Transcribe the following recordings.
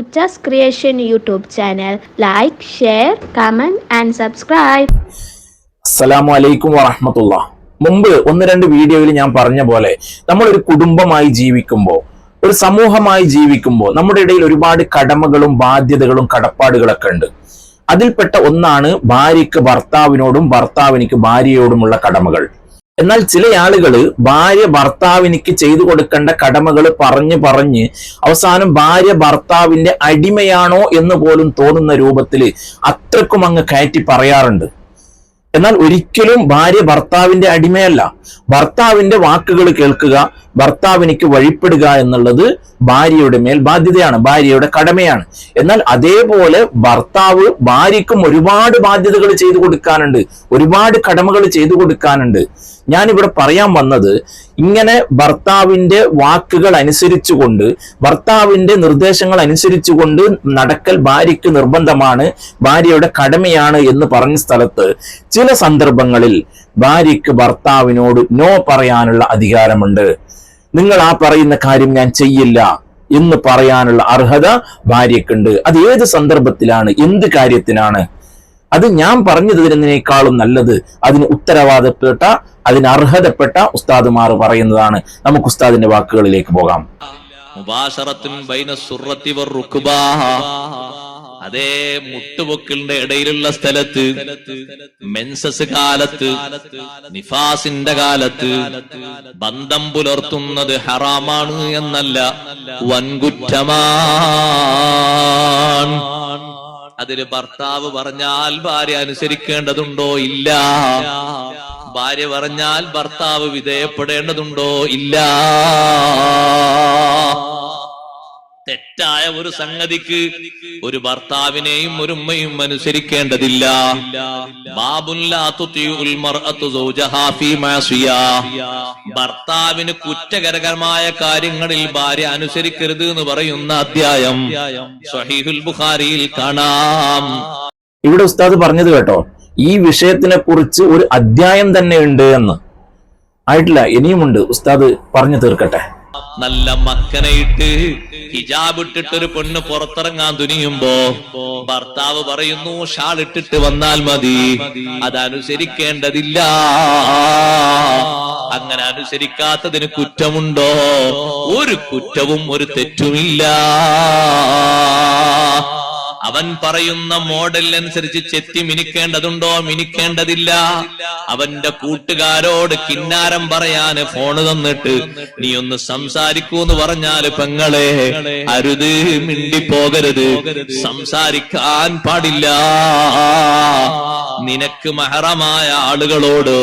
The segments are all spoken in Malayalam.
ഉച്ചാസ് creation YouTube channel like share comment and subscribe അസ്സലാമു അലൈക്കും വറഹമത്തുള്ള. മുമ്പ് ഒന്ന് രണ്ട് വീഡിയോയിൽ ഞാൻ പറഞ്ഞ പോലെ നമ്മൾ ഒരു കുടുംബമായി ജീവിക്കുമ്പോൾ ഒരു സമൂഹമായി ജീവിക്കുമ്പോൾ നമ്മുടെ ഇടയിൽ ഒരുപാട് കടമകളും ബാധ്യതകളും കടപ്പാടുകളൊക്കെ ഉണ്ട്. അതിൽപ്പെട്ട ഒന്നാണ് ഭാര്യയ്ക്ക് ഭർത്താവിനോടും ഭർത്താവിനിക്ക് ഭാര്യയോടുമുള്ള കടമകൾ. എന്നാൽ ചില ആളുകൾ ഭാര്യ ഭർത്താവിനിക്ക് ചെയ്തു കൊടുക്കേണ്ട കടമകൾ പറഞ്ഞ് പറഞ്ഞ് അവസാനം ഭാര്യ ഭർത്താവിന്റെ അടിമയാണോ എന്ന് പോലും തോന്നുന്ന രൂപത്തിൽ അത്രക്കും അങ്ങ് കയറ്റി പറയാറുണ്ട്. എന്നാൽ ഒരിക്കലും ഭാര്യ ഭർത്താവിന്റെ അടിമയല്ല. ഭർത്താവിന്റെ വാക്കുകൾ കേൾക്കുക ഭർത്താവിനിക്ക് വഴിപ്പെടുക എന്നുള്ളത് ഭാര്യയുടെ മേൽ ബാധ്യതയാണ് ഭാര്യയുടെ കടമയാണ്. എന്നാൽ അതേപോലെ ഭർത്താവ് ഭാര്യയ്ക്കും ഒരുപാട് ബാധ്യതകൾ ചെയ്തു കൊടുക്കാനുണ്ട് ഒരുപാട് കടമകൾ ചെയ്തു കൊടുക്കാനുണ്ട്. ഞാനിവിടെ പറയാൻ വന്നത് ഇങ്ങനെ ഭർത്താവിന്റെ വാക്കുകൾ അനുസരിച്ചുകൊണ്ട് ഭർത്താവിന്റെ നിർദ്ദേശങ്ങൾ അനുസരിച്ചുകൊണ്ട് നടക്കൽ ഭാര്യയ്ക്ക് നിർബന്ധമാണ് ഭാര്യയുടെ കടമയാണ് എന്ന് പറഞ്ഞ സ്ഥലത്ത് ചില സന്ദർഭങ്ങളിൽ ഭാര്യയ്ക്ക് ഭർത്താവിനോട് നോ പറയാനുള്ള അധികാരമുണ്ട്. നിങ്ങൾ ആ പറയുന്ന കാര്യം ഞാൻ ചെയ്യില്ല എന്ന് പറയാനുള്ള അർഹത ഭാര്യയ്ക്കുണ്ട്. അത് ഏത് സന്ദർഭത്തിലാണ് എന്ത് കാര്യത്തിനാണ്? അത് ഞാൻ പറഞ്ഞു തരുന്നതിനേക്കാളും നല്ലത് അതിന് ഉത്തരവാദപ്പെട്ട അതിന് അർഹതപ്പെട്ട ഉസ്താദുമാർ പറയുന്നതാണ്. നമുക്ക് ഉസ്താദിന്റെ വാക്കുകളിലേക്ക് പോകാം. അതേ മുട്ടുപൊക്കിളിന്റെ ഇടയിലുള്ള സ്ഥലത്ത് മെൻസസ് കാലത്ത് നിഫാസിന്റെ കാലത്ത് ബന്ധം പുലർത്തുന്നത് ഹറാമാണ് എന്നല്ല വൻകുറ്റമാണ്. അതിന് ഭർത്താവ് പറഞ്ഞാൽ ഭാര്യ അനുസരിക്കേണ്ടതുണ്ടോ? ഇല്ല. ഭാര്യ പറഞ്ഞാൽ ഭർത്താവ് വിധേയപ്പെടേണ്ടതുണ്ടോ? ഇല്ല. തെറ്റായ ഒരു സംഗതിക്ക് ഒരു ഭർത്താവിനെയും ഒരു ഉമ്മയും അനുസരിക്കേണ്ടതില്ല. ഭർത്താവിന് കുറ്റകരകരമായ കാര്യങ്ങളിൽ ഭാര്യ അനുസരിക്കരുത് എന്ന് പറയുന്ന അധ്യായം സ്വഹീഹുൽ ബുഖാരിയിൽ കാണാം. ഇവിടെ ഉസ്താദ് പറഞ്ഞത് കേട്ടോ ഈ വിഷയത്തിനെ കുറിച്ച് ഒരു അധ്യായം തന്നെ ഉണ്ട് എന്ന്. ആയിട്ടില്ല ഇനിയുമുണ്ട്. ഉസ്താദ് പറഞ്ഞു തീർക്കട്ടെ. നല്ല മക്കനയിട്ട് ഹിജാബ് ഇട്ടിട്ട് ഒരു പെണ്ണ് പുറത്തിറങ്ങാൻ തുനിയുമ്പോ ഭർത്താവ് പറയുന്നു ഷാൾ ഇട്ടിട്ട് വന്നാൽ മതി. അതനുസരിക്കേണ്ടതില്ല അങ്ങനെ അനുസരിക്കാത്തതിന് കുറ്റമുണ്ടോ? ഒരു കുറ്റവും ഒരു തെറ്റുമില്ല. അവൻ പറയുന്ന മോഡൽ അനുസരിച്ച് ചെത്തി മിനിക്കേണ്ടതുണ്ടോ? മിനിക്കേണ്ടതില്ല. അവന്റെ കൂട്ടുകാരോട് കിന്നാരം പറയാന് ഫോണ് തന്നിട്ട് നീ ഒന്ന് സംസാരിക്കൂ എന്ന് പറഞ്ഞാൽ പെങ്ങളെ അരുത് മിണ്ടിപ്പോകരുത്. സംസാരിക്കാൻ പാടില്ല. നിനക്ക് മഹറമായ ആളുകളോട്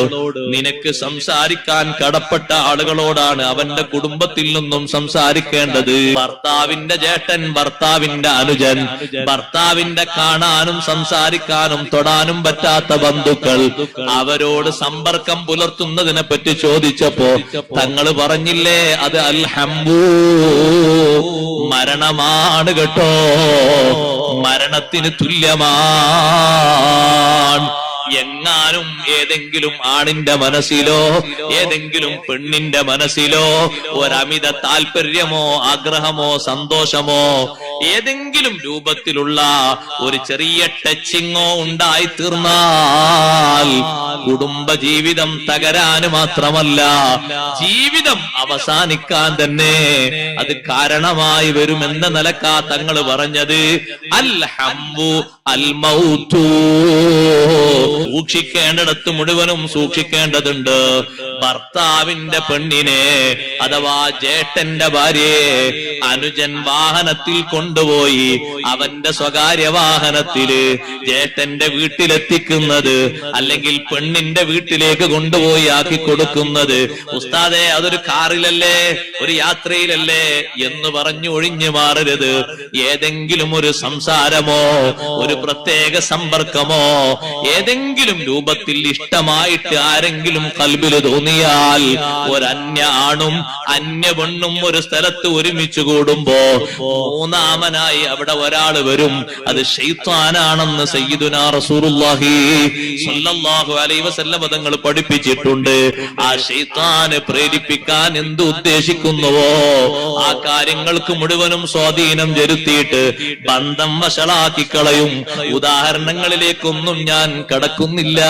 നിനക്ക് സംസാരിക്കാൻ കടപ്പെട്ട ആളുകളോടാണ് അവന്റെ കുടുംബത്തിൽ നിന്നും സംസാരിക്കേണ്ടത്. ഭർത്താവിന്റെ ചേട്ടൻ ഭർത്താവിന്റെ അനുജൻ ഭർത്താവിന്റെ കാണാനും സംസാരിക്കാനും തൊടാനും പറ്റാത്ത ബന്ധുക്കൾ അവരോട് സമ്പർക്കം പുലർത്തുന്നതിനെ പറ്റി ചോദിച്ചപ്പോ തങ്ങൾ പറഞ്ഞില്ലേ അത് അൽഹംബൂ മരണമാണ് കേട്ടോ. മരണത്തിന് തുല്യമാണ്. എങ്ങാനും ഏതെങ്കിലും ആണിന്റെ മനസ്സിലോ ഏതെങ്കിലും പെണ്ണിന്റെ മനസ്സിലോ ഒരമിത താല്പര്യമോ ആഗ്രഹമോ സന്തോഷമോ ഏതെങ്കിലും രൂപത്തിലുള്ള ഒരു ചെറിയ ടച്ചിങ്ങോ ഉണ്ടായി തീർന്നാൽ കുടുംബ ജീവിതം തകരാന് മാത്രമല്ല ജീവിതം അവസാനിക്കാൻ തന്നെ അത് കാരണമായി വരുമെന്ന നിലക്കാ തങ്ങൾ പറഞ്ഞത്. അൽ ഹംബു അൽ മുഴുവനും സൂക്ഷിക്കേണ്ടതുണ്ട്. ഭർത്താവിന്റെ പെണ്ണിനെ അഥവാ ജേട്ടന്റെ ഭാര്യയെ അനുജൻ വാഹനത്തിൽ കൊണ്ടുപോയി അവന്റെ സ്വകാര്യ വാഹനത്തിൽ ജേട്ടന്റെ വീട്ടിലെത്തിക്കുന്നത് അല്ലെങ്കിൽ പെണ്ണിന്റെ വീട്ടിലേക്ക് കൊണ്ടുപോയി ആക്കി കൊടുക്കുന്നത്. ഉസ്താദെ അതൊരു കാറിലല്ലേ? ഒരു യാത്രയിലല്ലേ? എന്ന് പറഞ്ഞു ഒഴിഞ്ഞു മാറരുത്. ഏതെങ്കിലും ഒരു സംസാരമോ ഒരു പ്രത്യേക സമ്പർക്കമോ ഏതെങ്കിലും രൂപത്തിൽ ഇഷ്ടമായിട്ട് ആരെങ്കിലും കൽബിൽ തോന്നി തോന്നിയാൽ ഒരു അന്യ ആണും അന്യ പെണ്ണും ഒരു സ്ഥലത്ത് ഒരുമിച്ച് കൂടുമ്പോ മൂന്നാമനായി അവിടെ ഒരാൾ വരും. അത് ഷെയ്ത്താനാണെന്ന് സയ്യിദുനാ അലൈഹി തങ്ങൾ പഠിപ്പിച്ചിട്ടുണ്ട്. ആ ഷെയ്ത്താന് പ്രേരിപ്പിക്കാൻ എന്ത് ഉദ്ദേശിക്കുന്നുവോ ആ കാര്യങ്ങൾക്ക് മുഴുവനും സ്വാധീനം ചെലുത്തിയിട്ട് ബന്ധം വഷളാക്കി കളയും. ഉദാഹരണങ്ങളിലേക്കൊന്നും ഞാൻ കടക്കുന്നില്ല.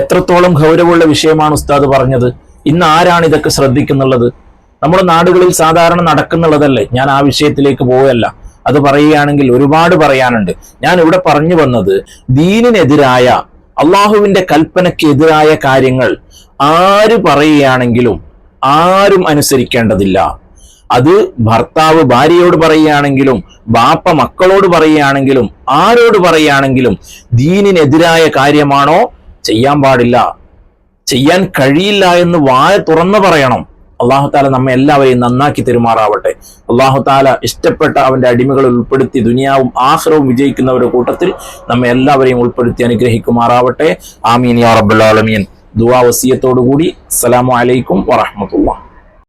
എത്രത്തോളം ഗൗരവമുള്ള വിഷയമാണ് ഉസ്താദ് പറഞ്ഞത്? ഇന്ന് ആരാണ് ഇതൊക്കെ ശ്രദ്ധിക്കുന്നുള്ളത്? നമ്മുടെ നാടുകളിൽ സാധാരണ നടക്കുന്നുള്ളതല്ലേ? ഞാൻ ആ വിഷയത്തിലേക്ക് പോവുകയല്ല അത് പറയുകയാണെങ്കിൽ ഒരുപാട് പറയാനുണ്ട്. ഞാൻ ഇവിടെ പറഞ്ഞു വന്നത് ദീനിനെതിരായ അള്ളാഹുവിന്റെ കൽപ്പനയ്ക്കെതിരായ കാര്യങ്ങൾ ആര് പറയുകയാണെങ്കിലും ആരും അനുസരിക്കേണ്ടതില്ല. അത് ഭർത്താവ് ഭാര്യയോട് പറയുകയാണെങ്കിലും ബാപ്പ മക്കളോട് പറയുകയാണെങ്കിലും ആരോട് പറയുകയാണെങ്കിലും ദീനിനെതിരായ കാര്യമാണോ ചെയ്യാൻ പാടില്ല ചെയ്യാൻ കഴിയില്ല എന്ന് വായ തുറന്നു പറയണം. അള്ളാഹു താല നമ്മെ എല്ലാവരെയും നന്നാക്കി തെരുമാറാവട്ടെ. അള്ളാഹു താല ഇഷ്ടപ്പെട്ട അവന്റെ അടിമകളിൽ ഉൾപ്പെടുത്തി ദുനിയാവും ആഹ്റവും വിജയിക്കുന്നവരുടെ കൂട്ടത്തിൽ നമ്മെ എല്ലാവരെയും ഉൾപ്പെടുത്തി അനുഗ്രഹിക്കുമാറാവട്ടെ. ആമീൻ യാ റബ്ബുൽ ആലമീൻ. ദുആ വസിയത്തോടു കൂടി അസ്സലാമു അലൈക്കും വറഹ്മത്തുള്ളാഹി.